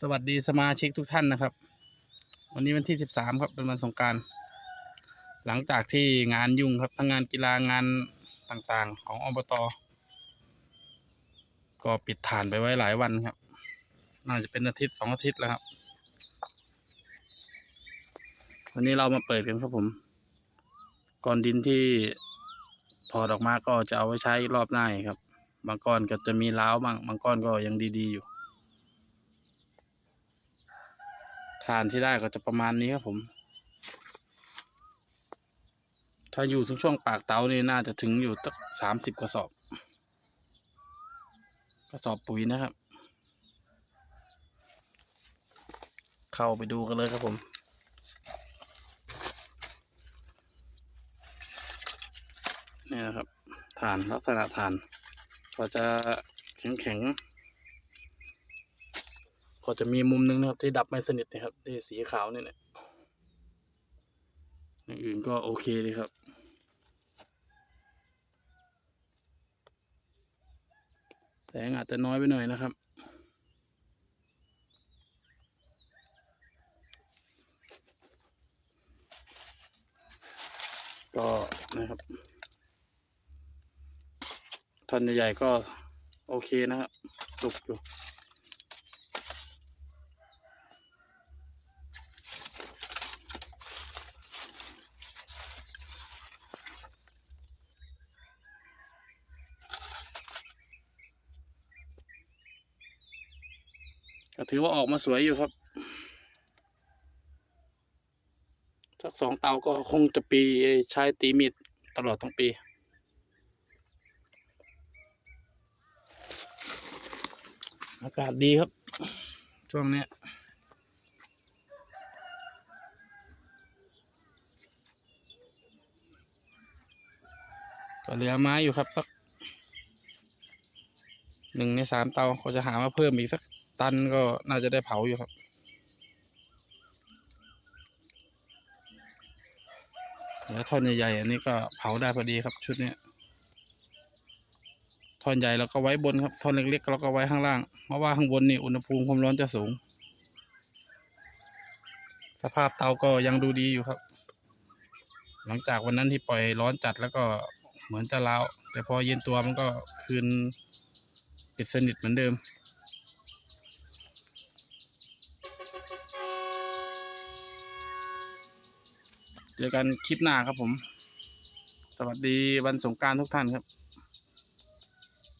สวัสดีสมาชิกทุกท่านนะครับ วันนี้วันที่สิบสามครับเป็นวันสงการ หลังจากที่งานยุ่งครับทั้งงานกีฬางานต่างๆ ของอบต ก็ปิดฐานไปไว้หลายวันครับ น่าจะเป็นอาทิตย์สองอาทิตย์แล้วครับ วันนี้เรามาเปิดกันครับผม ก้อนดินที่ถอดออกมาก็จะเอาไว้ใช้รอบหน้าครับ บางก้อนก็จะมีร้าวบ้างบางก้อนก็ยังดีๆอยู่ ทานที่ได้ก็จะประมาณนี้ครับผม ถ้าอยู่ถึงช่วงปากเตานี่น่าจะถึงอยู่สักสามสิบกระสอบ กระสอบปุ๋ยนะครับ เข้าไปดูกันเลยครับผมนี่นะครับฐานลักษณะฐาน ก็จะแข็งแข็งๆ ก็จะมีมุมหนึงนะครับที่ดับไม่สนิทนะครับที่สีขาวนี่เนี่ยอย่างอื่นก็โอเคเลยครับแสงอาจจะน้อยไปหน่อยนะครับก็นะครับท่อนใหญ่ๆก็โอเคนะครับ สุกอยู่ ก็ถือว่าออกมาสวยอยู่ครับ สักสองเตาก็คงจะปีใช้ตีมีดตลอดทั้งปีอากาศดีครับ ช่วงนี้ก็เหลือไม้อยู่ครับสักหนึ่งในสามเตาเขาจะหามาเพิ่มอีกสัก ตันก็น่าจะได้เผาอยู่ครับ แล้วท่อนใหญ่ๆอันนี้ก็เผาได้พอดีครับชุดนี้ท่อนใหญ่เราก็ไว้บนครับท่อนเล็กๆเราก็ไว้ข้างล่าง เพราะว่าข้างบนนี่อุณหภูมิความร้อนจะสูง สภาพเตาก็ยังดูดีอยู่ครับ หลังจากวันนั้นที่ปล่อยร้อนจัดแล้วก็เหมือนจะร้าวแต่พอเย็นตัวมันก็คืนปิดสนิทเหมือนเดิม เจอกันคลิปหน้าครับผม สวัสดีวันสงการทุกท่านครับ